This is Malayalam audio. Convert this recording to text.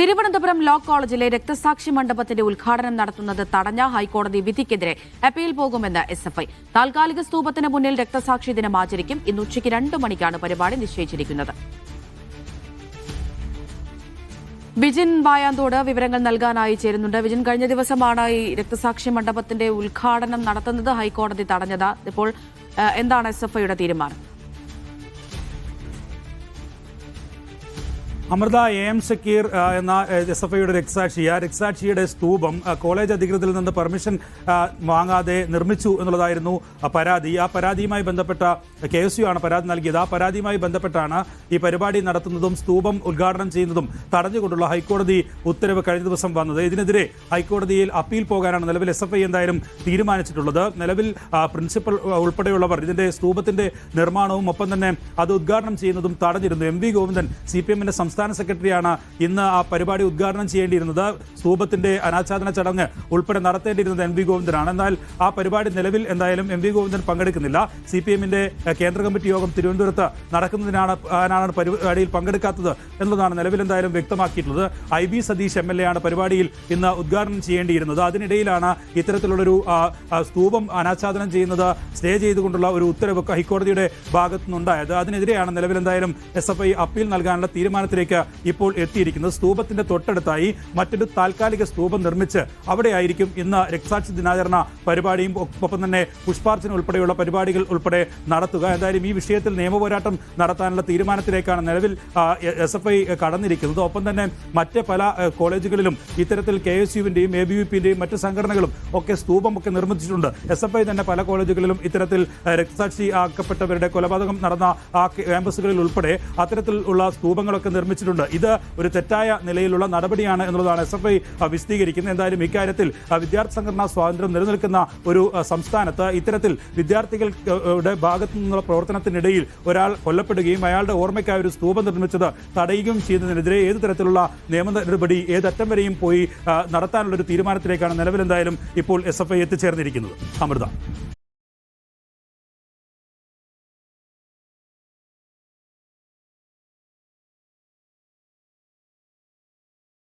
തിരുവനന്തപുരം ലോ കോളേജിലെ രക്തസാക്ഷി മണ്ഡപത്തിന്റെ ഉദ്ഘാടനം നടത്തുന്നത് തടഞ്ഞ ഹൈക്കോടതി വിധിക്കെതിരെ അപ്പീൽ പോകുമെന്ന് എസ് എഫ് ഐ. താൽക്കാലിക സ്തൂപത്തിന് മുന്നിൽ രക്തസാക്ഷി ദിനം ആചരിക്കും. ഇന്ന് ഉച്ചയ്ക്ക് രണ്ടു മണിക്കാണ് പരിപാടി നിശ്ചയിച്ചിരിക്കുന്നത്. വിജിൻ വായാന്തോട് വിവരങ്ങൾ നൽകാനായി ചേരുന്നുണ്ട്. വിജിൻ കഴിഞ്ഞ ദിവസമാണ് ഈ രക്തസാക്ഷി മണ്ഡപത്തിന്റെ ഉദ്ഘാടനം നടത്തുന്നത്. ഹൈക്കോടതി തടഞ്ഞത്. ഇപ്പോൾ എന്താണ് എസ് എഫ് ഐയുടെ തീരുമാനം? അമൃത എ എം ഷക്കീർ എന്ന എസ് എഫ് ഐയുടെ രക്തസാക്ഷി ആ രക്തസാക്ഷിയുടെ സ്തൂപം കോളേജ് അധികൃതരിൽ നിന്ന് പെർമിഷൻ വാങ്ങാതെ നിർമ്മിച്ചു എന്നുള്ളതായിരുന്നു പരാതി. ആ പരാതിയുമായി ബന്ധപ്പെട്ട കെ എസ് യു ആണ് പരാതി നൽകിയത്. ആ പരാതിയുമായി ബന്ധപ്പെട്ടാണ് ഈ പരിപാടി നടത്തുന്നതും സ്തൂപം ഉദ്ഘാടനം ചെയ്യുന്നതും തടഞ്ഞുകൊണ്ടുള്ള ഹൈക്കോടതി ഉത്തരവ് കഴിഞ്ഞ ദിവസം വന്നത്. ഇതിനെതിരെ ഹൈക്കോടതിയിൽ അപ്പീൽ പോകാനാണ് നിലവിൽ എസ് എഫ് ഐ എന്തായാലും തീരുമാനിച്ചിട്ടുള്ളത്. നിലവിൽ പ്രിൻസിപ്പൽ ഉൾപ്പെടെയുള്ളവർ ഇതിന്റെ സ്തൂപത്തിന്റെ നിർമ്മാണവും ഒപ്പം തന്നെ അത് ഉദ്ഘാടനം ചെയ്യുന്നതും തടഞ്ഞിരുന്നു. M V Govindan C P എമ്മിന്റെ സംസ്ഥാന സെക്രട്ടറിയാണ് ഇന്ന് ആ പരിപാടി ഉദ്ഘാടനം ചെയ്യേണ്ടിയിരുന്നത്. സ്തൂപത്തിന്റെ അനാച്ഛാദന ചടങ്ങ് ഉൾപ്പെടെ നടത്തേണ്ടിയിരുന്നത് എം വി ഗോവിന്ദനാണ്. എന്നാൽ ആ പരിപാടി നിലവിൽ എന്തായാലും എം വി ഗോവിന്ദൻ പങ്കെടുക്കുന്നില്ല. സി പി എമ്മിന്റെ കേന്ദ്ര കമ്മിറ്റി യോഗം തിരുവനന്തപുരത്ത് നടക്കുന്നതിനാണ് പരിപാടിയിൽ പങ്കെടുക്കാത്തത് എന്നതാണ് നിലവിൽ എന്തായാലും വ്യക്തമാക്കിയിട്ടുള്ളത്. I B Satheesh M L A ആണ് പരിപാടിയിൽ ഇന്ന് ഉദ്ഘാടനം ചെയ്യേണ്ടിയിരുന്നത്. അതിനിടയിലാണ് ഇത്തരത്തിലുള്ളൊരു സ്തൂപം അനാച്ഛാദനം ചെയ്യുന്നത് സ്റ്റേ ചെയ്തുകൊണ്ടുള്ള ഒരു ഉത്തരവ് ഹൈക്കോടതിയുടെ ഭാഗത്തു നിന്നുണ്ടായത് അതിനെതിരെയാണ് നിലവിൽ എന്തായാലും എസ് എഫ് ഐ അപ്പീൽ നൽകാനുള്ള തീരുമാനത്തിലേക്ക് ഇപ്പോൾ എത്തിയിരിക്കുന്നത്. സ്തൂപത്തിന്റെ തൊട്ടടുത്തായി മറ്റൊരു താൽക്കാലിക സ്തൂപം നിർമ്മിച്ച് അവിടെയായിരിക്കും ഇന്ന് രക്തസാക്ഷി ദിനാചരണ പരിപാടിയും ഒപ്പം തന്നെ പുഷ്പാർച്ചന ഉൾപ്പെടെയുള്ള പരിപാടികൾ ഉൾപ്പെടെ നടത്തുക. എന്തായാലും ഈ വിഷയത്തിൽ നിയമപോരാട്ടം നടത്താനുള്ള തീരുമാനത്തിലേക്കാണ് നിലവിൽ എസ് എഫ് ഐ കടന്നിരിക്കുന്നത്. ഒപ്പം തന്നെ മറ്റ് പല കോളേജുകളിലും ഇത്തരത്തിൽ കെ എസ് യുവിന്റെയും എ ബി വി പിന്റെയും മറ്റ് സംഘടനകളും ഒക്കെ സ്തൂപം ഒക്കെ നിർമ്മിച്ചിട്ടുണ്ട്. എസ് എഫ് ഐ തന്നെ പല കോളേജുകളിലും ഇത്തരത്തിൽ രക്തസാക്ഷി ആക്കപ്പെട്ടവരുടെ കൊലപാതകം നടന്ന ആ ക്യാമ്പസുകളിൽ ഉൾപ്പെടെ അത്തരത്തിലുള്ള സ്തൂപങ്ങളൊക്കെ നിർമ്മിച്ചിട്ടുണ്ട് ഇത് ഒരു തെറ്റായ നിലയിലുള്ള നടപടിയാണ് എന്നുള്ളതാണ് എസ് എഫ് ഐ വിശദീകരിക്കുന്നത്. എന്തായാലും ഇക്കാര്യത്തിൽ വിദ്യാർത്ഥി സംഘടനാ സ്വാതന്ത്ര്യം നിലനിൽക്കുന്ന ഒരു സംസ്ഥാനത്ത് ഇത്തരത്തിൽ വിദ്യാർത്ഥികളുടെ ഭാഗത്തു നിന്നുള്ള പ്രവർത്തനത്തിനിടയിൽ ഒരാൾ കൊല്ലപ്പെടുകയും അയാളുടെ ഓർമ്മയ്ക്കായി ഒരു സ്തൂപം നിർമ്മിച്ചത് തടയുകയും ചെയ്യുന്നതിനെതിരെ ഏത് തരത്തിലുള്ള നിയമ നടപടി ഏതറ്റം വരെയും പോയി നടത്താനുള്ള ഒരു തീരുമാനത്തിലേക്കാണ് നിലവിലെന്തായാലും ഇപ്പോൾ എസ് എഫ് ഐ എത്തിച്ചേർന്നിരിക്കുന്നത്. അമൃത.